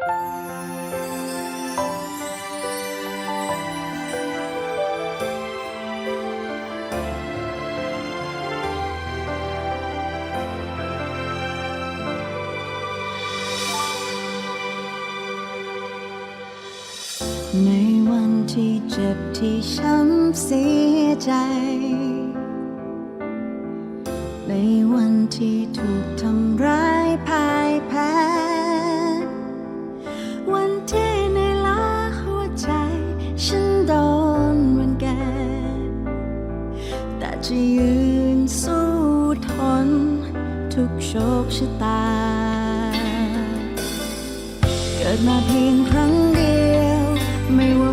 ในวันที่เจ็บที่ช้ำเสียใจ ในวันที่ถูกทำ ชะตา เกิดมาเพียงครั้งเดียว ไม่ว่า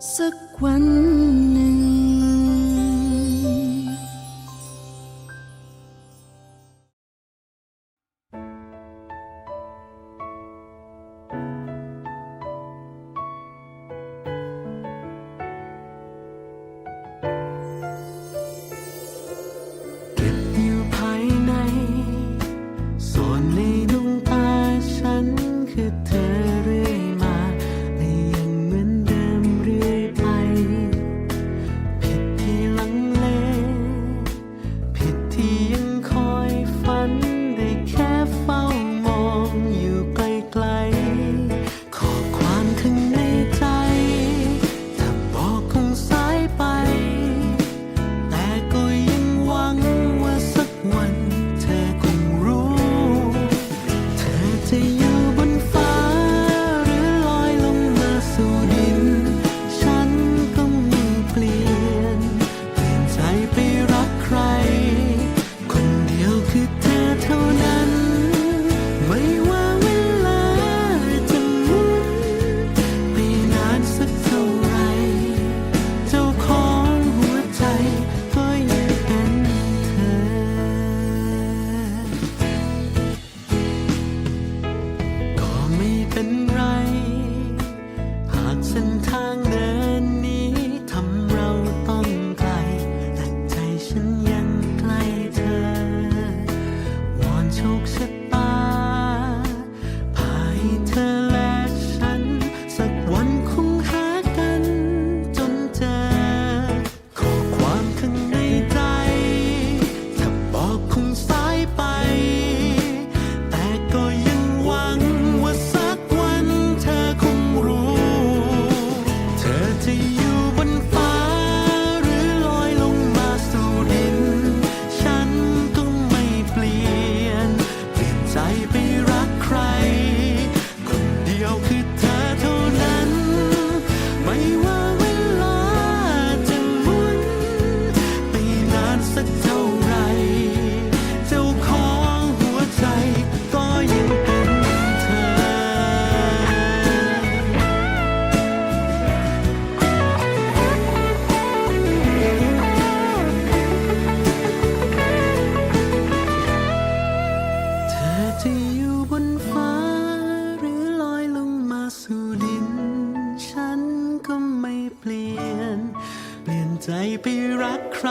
湿润 เป็นไร Christ. ไปรักใคร